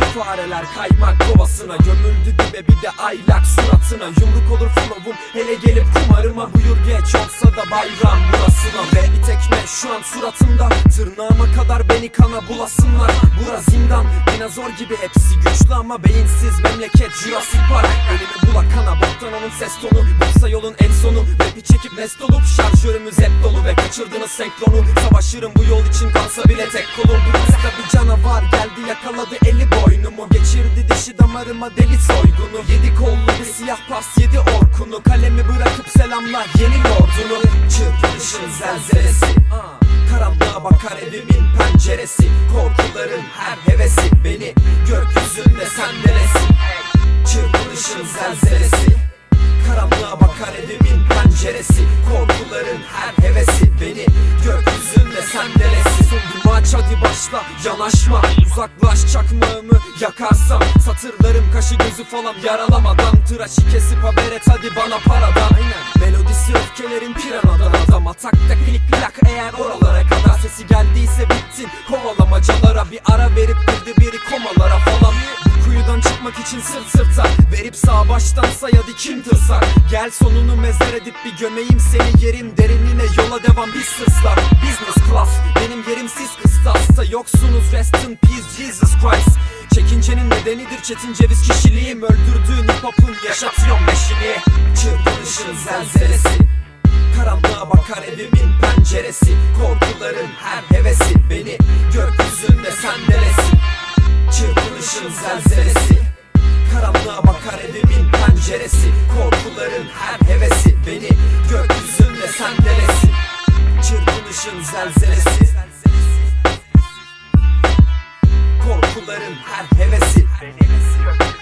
Fareler kaymak kovasına. Gömüldü dibe bir de aylak suratına. Yumruk olur flow'um hele gelip kumarıma. Buyur geç olsa da bayram burasına. Ve bir tekme şu an suratımda. Tırnağıma kadar beni kana bulasınlar. Bura zindan dinozor gibi hepsi güçlü ama beyinsiz memleket Jurassic Park. Önümü bula kana boktan onun ses tonu. Boksa yolun en sonu. Rapi çekip nest olup şarjörümüz hep dolu. Ve kaçırdınız senkronu. Savaşırım bu yol için kalsa bile tek kolum Hızda bir canavar geldi yakaladı eli boynumu. Geçirdi dişi damarıma deli soygunu. Yedi kollu bir siyah pas yedi orkunu. Kalemi bırakıp selamlar yeni lordunu Çırpınışın zelzelesi. Karanlığa bakar evimin penceresi. Korkuların her hevesi Beni gökyüzünde sendelesin Çırpınışın zelzelesi Maç hadi başla. Yanaşma. Uzaklaş. Çakmağımı yakarsam Satırlarım kaşı gözü falan yaralamadan. Tıraşı kesip haber et. Hadi bana paradan. Melodisi öfkelerin piranadan. Adam atakta klik plak eğer oralara kadar Sesi geldiyse bittin. Kovalamacalara Bir ara verip girdi biri komalara falan. Kuyudan çıkmak için sırt sırta Verip sağ baştan saya dikim tırsak. Gel sonunu mezar edip bir gömeyim seni yerin derinine Yola devam. Biz sırslar Business class. Benim yerim siz kıstasta Yoksunuz. Rest in peace Jesus Christ. Çekincenin nedenidir çetin ceviz kişiliğim. Öldürdüğün hip hop'un yaşatıyorum leşini Çırpınışın zelzelesi. Karanlığa bakar evimin penceresi. Korkuların her hevesi Beni gökyüzünde sendelesin Çırpınışın zelzelesi. Karanlığa bakar evimin penceresi. Korkuların her Yılların her hevesi, her hevesi.